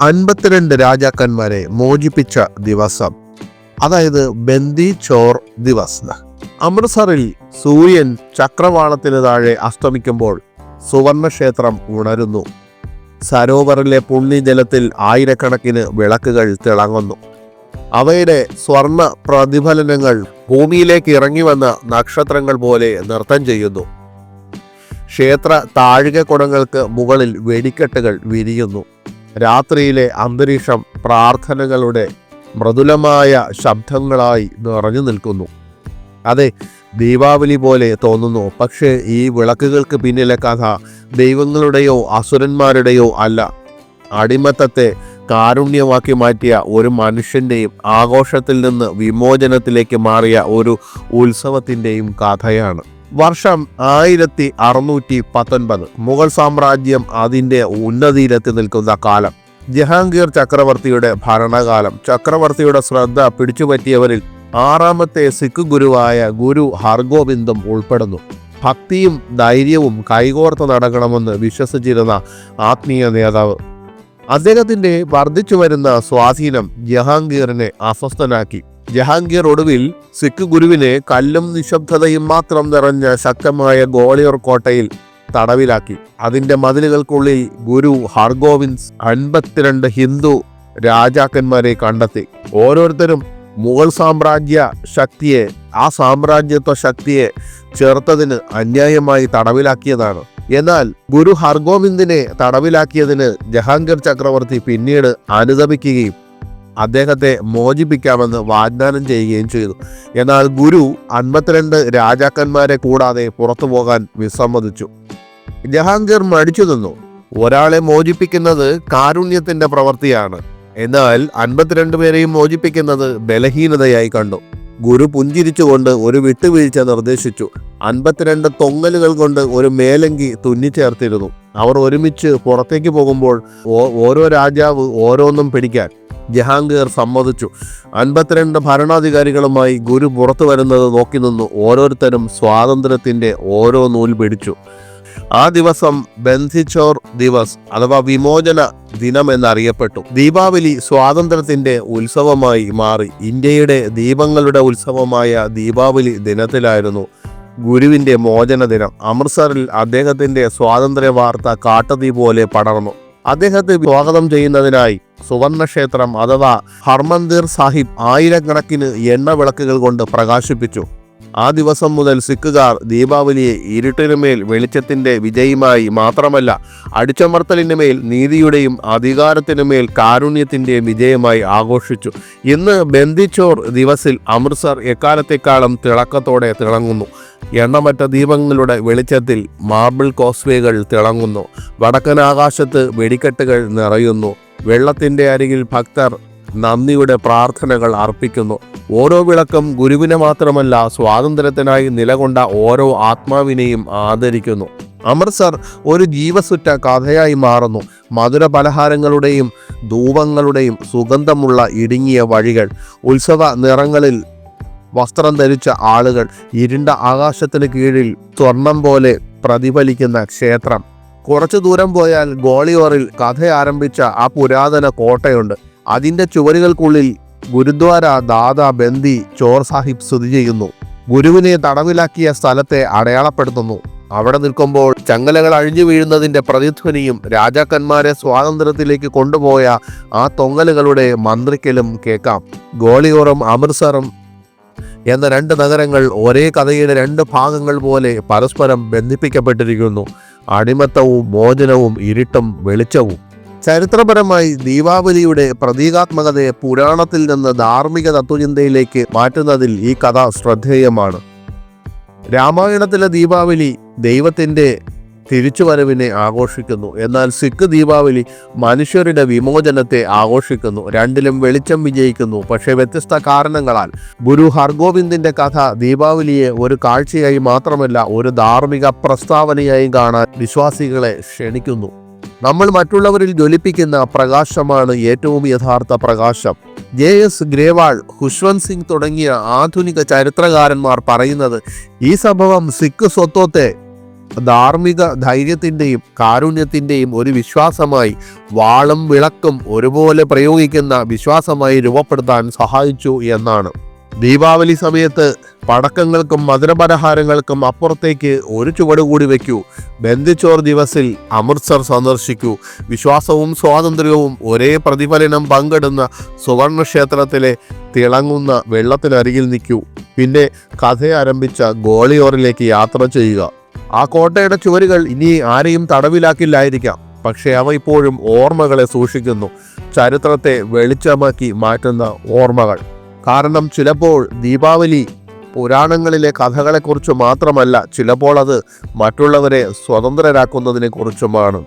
അൻപത്തിരണ്ട് രാജാക്കന്മാരെ മോചിപ്പിച്ച ദിവസം. അതായത് ബന്ദി ചോർ ദിവസ്. അമൃത്സറിൽ സൂര്യൻ ചക്രവാളത്തിന് താഴെ അസ്തമിക്കുമ്പോൾ സുവർണക്ഷേത്രം ഉണരുന്നു. സരോവറിലെ പുണ്യജലത്തിൽ ആയിരക്കണക്കിന് വിളക്കുകൾ തിളങ്ങുന്നു. അവയുടെ സ്വർണ പ്രതിഫലനങ്ങൾ ഭൂമിയിലേക്ക് ഇറങ്ങി വന്ന നക്ഷത്രങ്ങൾ പോലെ നൃത്തം ചെയ്യുന്നു. ക്ഷേത്ര താഴികക്കുടങ്ങൾക്ക് മുകളിൽ വെടിക്കെട്ടുകൾ വിരിയുന്നു. രാത്രിയിലെ അന്തരീക്ഷം പ്രാർത്ഥനകളുടെ മൃദുലമായ ശബ്ദങ്ങളായി നിറഞ്ഞു നിൽക്കുന്നു. അതെ ദീപാവലി പോലെ തോന്നുന്നു. പക്ഷേ ഈ വിളക്കുകൾക്ക് പിന്നിലെ കഥ ദൈവങ്ങളുടെയോ അസുരന്മാരുടെയോ അല്ല. അടിമത്തത്തെ കാരുണ്യമാക്കി മാറ്റിയ ഒരു മനുഷ്യന്റെയും ആഘോഷത്തിൽ നിന്ന് വിമോചനത്തിലേക്ക് മാറിയ ഒരു ഉത്സവത്തിന്റെയും കഥയാണ്. വർഷം ആയിരത്തി അറുന്നൂറ്റി പത്തൊൻപത്. മുഗൾ സാമ്രാജ്യം അതിന്റെ ഉന്നതിയിലെത്തി നിൽക്കുന്ന കാലം. ജഹാംഗീർ ചക്രവർത്തിയുടെ ഭരണകാലം. ചക്രവർത്തിയുടെ ശ്രദ്ധ പിടിച്ചുപറ്റിയവരിൽ ആറാമത്തെ സിഖ് ഗുരുവായ ഗുരു ഹർഗോബിന്ദും ഉൾപ്പെടുന്നു. ഭക്തിയും ധൈര്യവും കൈകോർത്ത് നടക്കണമെന്ന് വിശ്വസിച്ചിരുന്ന ആത്മീയ നേതാവ്. അദ്ദേഹത്തിന്റെ വർദ്ധിച്ചു വരുന്ന സ്വാധീനം ജഹാംഗീറിനെ അസ്വസ്ഥനാക്കി. ജഹാംഗീർ ഒടുവിൽ സിഖ് ഗുരുവിനെ കല്ലും നിശബ്ദതയും മാത്രം നിറഞ്ഞ ശക്തമായ ഗോളിയർ കോട്ടയിൽ തടവിലാക്കി. അതിന്റെ മതിലുകൾക്കുള്ളിൽ ഗുരു ഹർഗോവിന്ദ് അൻപത്തിരണ്ട് ഹിന്ദു രാജാക്കന്മാരെ കണ്ടെത്തി. ഓരോരുത്തരും മുഗൾ സാമ്രാജ്യ ശക്തിയെ ആ സാമ്രാജ്യത്വ ശക്തിയെ ചേർത്തതിന് അന്യായമായി തടവിലാക്കിയതാണ്. എന്നാൽ ഗുരു ഹർഗോവിന്ദിനെ തടവിലാക്കിയതിന് ജഹാംഗീർ ചക്രവർത്തി പിന്നീട് അനുദപിക്കുകയും അദ്ദേഹത്തെ മോചിപ്പിക്കാമെന്ന് വാഗ്ദാനം ചെയ്യുകയും ചെയ്തു. എന്നാൽ ഗുരു അൻപത്തിരണ്ട് രാജാക്കന്മാരെ കൂടാതെ പുറത്തു പോകാൻ വിസമ്മതിച്ചു. ജഹാംഗീർ മടിച്ചു നിന്നു. ഒരാളെ മോചിപ്പിക്കുന്നത് കാരുണ്യത്തിന്റെ പ്രവൃത്തിയാണ്. എന്നാൽ അൻപത്തിരണ്ട് പേരെയും മോചിപ്പിക്കുന്നത് ബലഹീനതയായി കണ്ടു. ഗുരു പുഞ്ചിരിച്ചുകൊണ്ട് ഒരു വിട്ടുവീഴ്ച നിർദ്ദേശിച്ചു. അൻപത്തിരണ്ട് തൊങ്ങലുകൾ കൊണ്ട് ഒരു മേലങ്കി തുന്നിച്ചേർത്തിരുന്നു. അവർ ഒരുമിച്ച് പുറത്തേക്ക് പോകുമ്പോൾ ഓരോ രാജാവ് ഓരോന്നും പിടിക്കാൻ. ജഹാംഗീർ സമ്മതിച്ചു. അൻപത്തിരണ്ട് ഭരണാധികാരികളുമായി ഗുരു പുറത്തു വരുന്നത് നോക്കി നിന്നു ഓരോരുത്തരും സ്വാതന്ത്ര്യത്തിന്റെ ഓരോ നൂൽ പിടിച്ചു. ആ ദിവസം ബന്ധിച്ചോർ ദിവസ് അഥവാ വിമോചന ദിനം എന്നറിയപ്പെട്ടു. ദീപാവലി സ്വാതന്ത്ര്യത്തിന്റെ ഉത്സവമായി മാറി. ഇന്ത്യയുടെ ദീപങ്ങളുടെ ഉത്സവമായ ദീപാവലി ദിനത്തിലായിരുന്നു ഗുരുവിന്റെ മോചന ദിനം. അമൃത്സറിൽ അദ്ദേഹത്തിന്റെ സ്വാതന്ത്ര്യ വാർത്ത കാട്ടതീ പോലെ പടർന്നു. അദ്ദേഹത്തെ സ്വാഗതം ചെയ്യുന്നതിനായി സുവർണക്ഷേത്രം അഥവാ ഹർമന്ദിർ സാഹിബ് ആയിരക്കണക്കിന് എണ്ണ വിളക്കുകൾ കൊണ്ട് പ്രകാശിപ്പിച്ചു. ആ ദിവസം മുതൽ സിഖുകാർ ദീപാവലിയെ ഇരുട്ടിനുമേൽ വെളിച്ചത്തിന്റെ വിജയമായി മാത്രമല്ല അടിച്ചമർത്തലിനുമേൽ നീതിയുടെയും അധികാരത്തിനുമേൽ കാരുണ്യത്തിന്റെയും വിജയമായി ആഘോഷിച്ചു. ഇന്ന് ബന്ദിച്ചോർ ദിവസിൽ അമൃത്സർ എക്കാലത്തെക്കാളും തിളക്കത്തോടെ തിളങ്ങുന്നു. എണ്ണമറ്റ ദീപങ്ങളുടെ വെളിച്ചത്തിൽ മാർബിൾ കോസ്വേകൾ തിളങ്ങുന്നു. വടക്കൻ ആകാശത്ത് വെടിക്കെട്ടുകൾ നിറയുന്നു. വെള്ളത്തിന്റെ അരികിൽ ഭക്തർ നന്ദിയുടെ പ്രാർത്ഥനകൾ അർപ്പിക്കുന്നു. ഓരോ വിളക്കും ഗുരുവിനെ മാത്രമല്ല സ്വാതന്ത്ര്യത്തിനായി നിലകൊണ്ട ഓരോ ആത്മാവിനെയും ആദരിക്കുന്നു. അമൃത്സർ ഒരു ജീവസുറ്റ കഥയായി മാറുന്നു. മധുര പലഹാരങ്ങളുടെയും ധൂപങ്ങളുടെയും സുഗന്ധമുള്ള ഇടുങ്ങിയ വഴികൾ ഉത്സവ നിറങ്ങളിൽ വസ്ത്രം ധരിച്ച ആളുകൾ ഇരുണ്ട ആകാശത്തിന് കീഴിൽ സ്വർണം പോലെ പ്രതിഫലിക്കുന്ന ക്ഷേത്രം. കുറച്ചു ദൂരം പോയാൽ ഗോളിയോറിൽ കഥ ആരംഭിച്ച ആ പുരാതന കോട്ടയുണ്ട്. അതിന്റെ ചുവരുകൾക്കുള്ളിൽ ഗുരുദ്വാര ദാദാ ബന്ദി ചോർ സാഹിബ് സ്ഥിതി ചെയ്യുന്നു. ഗുരുവിനെ തടവിലാക്കിയ സ്ഥലത്തെ അടയാളപ്പെടുത്തുന്നു. അവിടെ നിൽക്കുമ്പോൾ ചങ്ങലകൾ അഴിഞ്ഞു വീഴുന്നതിന്റെ പ്രതിധ്വനിയും രാജാക്കന്മാരെ സ്വാതന്ത്ര്യത്തിലേക്ക് കൊണ്ടുപോയ ആ തൊങ്ങലുകളുടെ മന്ത്രിക്കലും കേൾക്കാം. ഗോളിയോറും അമൃത്സറും എന്ന രണ്ട് നഗരങ്ങൾ ഒരേ കഥയുടെ രണ്ട് ഭാഗങ്ങൾ പോലെ പരസ്പരം ബന്ധിപ്പിക്കപ്പെട്ടിരിക്കുന്നു. അടിമത്തവും മോചനവും ഇരുട്ടും വെളിച്ചവും. ചരിത്രപരമായി ദീപാവലിയുടെ പ്രതീകാത്മകതയെ പുരാണത്തിൽ നിന്ന് ധാർമ്മിക തത്വചിന്തയിലേക്ക് മാറ്റുന്നതിൽ ഈ കഥ ശ്രദ്ധേയമാണ്. രാമായണത്തിലെ ദീപാവലി ദൈവത്തിന്റെ തിരിച്ചുവരവിനെ ആഘോഷിക്കുന്നു. എന്നാൽ സിഖ് ദീപാവലി മനുഷ്യരുടെ വിമോചനത്തെ ആഘോഷിക്കുന്നു. രണ്ടിലും വെളിച്ചം വിജയിക്കുന്നു. പക്ഷേ വ്യത്യസ്ത കാരണങ്ങളാൽ ഗുരു ഹർഗോവിന്ദിന്റെ കഥ ദീപാവലിയെ ഒരു കാഴ്ചയായി മാത്രമല്ല ഒരു ധാർമ്മിക പ്രസ്താവനയായും കാണാൻ വിശ്വാസികളെ ക്ഷണിക്കുന്നു. നമ്മൾ മറ്റുള്ളവരിൽ ജ്വലിപ്പിക്കുന്ന പ്രകാശമാണ് ഏറ്റവും യഥാർത്ഥ പ്രകാശം. ജെ എസ് ഗ്രേവാൾ ഖുഷ്വന്ത് സിംഗ് തുടങ്ങിയ ആധുനിക ചരിത്രകാരന്മാർ പറയുന്നത് ഈ സംഭവം സിഖ് സ്വത്വത്തെ ധാർമ്മിക ധൈര്യത്തിന്റെയും കാരുണ്യത്തിന്റെയും ഒരു വിശ്വാസമായി വാളും വിളക്കും ഒരുപോലെ പ്രയോഗിക്കുന്ന വിശ്വാസമായി രൂപപ്പെടുത്താൻ സഹായിച്ചു എന്നാണ്. ദീപാവലി സമയത്ത് പടക്കങ്ങൾക്കും മധുരപലഹാരങ്ങൾക്കും അപ്പുറത്തേക്ക് ഒരു ചുവട് കൂടി വയ്ക്കൂ ബന്ധിച്ചോർ ദിവസിൽ അമൃത്സർ സന്ദർശിക്കൂ. വിശ്വാസവും സ്വാതന്ത്ര്യവും ഒരേ പ്രതിഫലനം പങ്കിടുന്ന സുവർണ ക്ഷേത്രത്തിലെ തിളങ്ങുന്ന വെള്ളത്തിനരികിൽ നിൽക്കൂ. പിന്നെ കഥ ആരംഭിച്ച ഗോളിയോറിലേക്ക് യാത്ര ചെയ്യുക. ആ കോട്ടയുടെ ചുവരുകൾ ഇനി ആരെയും തടവിലാക്കില്ലായിരിക്കാം. പക്ഷേ അവ ഇപ്പോഴും ഓർമ്മകളെ സൂക്ഷിക്കുന്നു. ചരിത്രത്തെ വെളിച്ചമാക്കി മാറ്റുന്ന ഓർമ്മകൾ. കാരണം ചിലപ്പോൾ ദീപാവലി പുരാണങ്ങളിലെ കഥകളെക്കുറിച്ച് മാത്രമല്ല ചിലപ്പോൾ അത് മറ്റുള്ളവരെ സ്വതന്ത്രരാക്കുന്നതിനെ കുറിച്ചുമാണ്